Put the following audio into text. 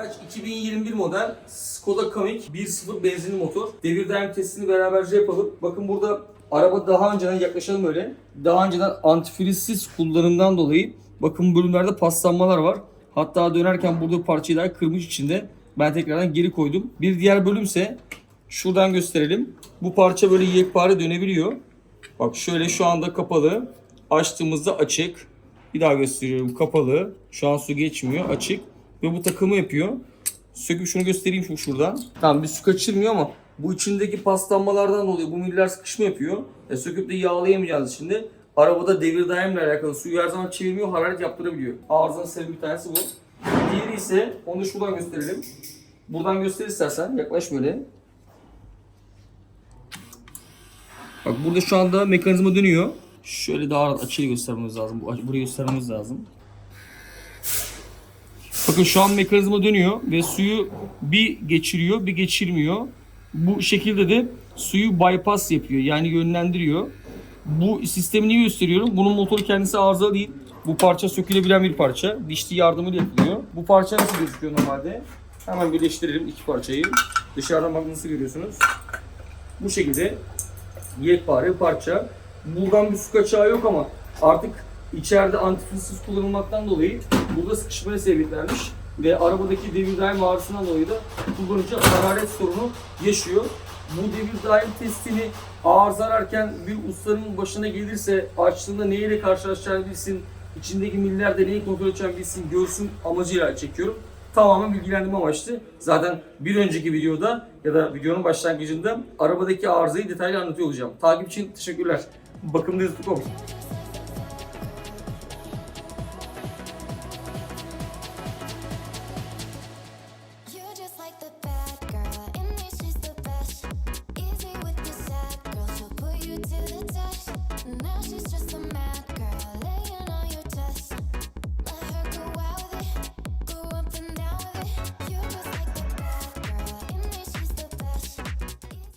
Araç 2021 model Skoda Kamiq 1.0 benzinli motor. Devir daim testini beraberce yapalım. Bakın burada araba daha önceden yaklaşalım öyle. Daha önceden antifrizsiz kullanımdan dolayı bakın bölümlerde paslanmalar var. Hatta dönerken burada parçayı daha kırmış içinde. Ben tekrardan geri koydum. Bir diğer bölümse şuradan gösterelim. Bu parça böyle yekpare dönebiliyor. Bak şöyle şu anda kapalı. Açtığımızda açık. Bir daha gösteriyorum kapalı. Şu an su geçmiyor açık. Ve bu takımı yapıyor. Söküp şunu göstereyim şu şuradan. Tamam bir su kaçırmıyor ama bu içindeki paslanmalardan dolayı bu miller sıkışma yapıyor. E, söküp de yağlayamayacağız içinde. Arabada devir daimle alakalı suyu her zaman çevirmiyor, hararet yaptırabiliyor. Arızanın sebebi bir tanesi bu. Diğeri ise onu da şuradan gösterelim. Buradan göster istersen yaklaş böyle. Bak burada şu anda mekanizma dönüyor. Şöyle daha rahat açıyı göstermemiz lazım. Bu- Burayı göstermemiz lazım. Bakın şu an mekanizma dönüyor ve suyu bir geçiriyor bir geçirmiyor. Bu şekilde de suyu bypass yapıyor yani yönlendiriyor. Bu sistemi niye gösteriyorum? Bunun motoru kendisi arızalı değil. Bu parça sökülebilen bir parça. Dişli yardımıyla yapılıyor. Bu parça nasıl gözüküyor normalde? Hemen birleştirelim iki parçayı. Dışarıdan bak nasıl görüyorsunuz. Bu şekilde yekpare parça. Buradan bir su kaçağı yok ama artık içeride antifrizsiz kullanılmaktan dolayı burada sıkışmaya sebebiyet vermiş ve arabadaki devir daim ağrısından dolayı da kullanıcı hararet sorunu yaşıyor. Bu devir daim testini arıza ararken bir ustanın başına gelirse açtığında neyle karşılaşacağını bilsin, içindeki millerde neyi kontrol edeceğini bilsin, görsün amacıyla çekiyorum. Tamamen bilgilendirme amaçlı. Zaten bir önceki videoda ya da videonun başlangıcında arabadaki arızayı detaylı anlatıyor olacağım. Takip için teşekkürler. Bakımdayız.com Now she's just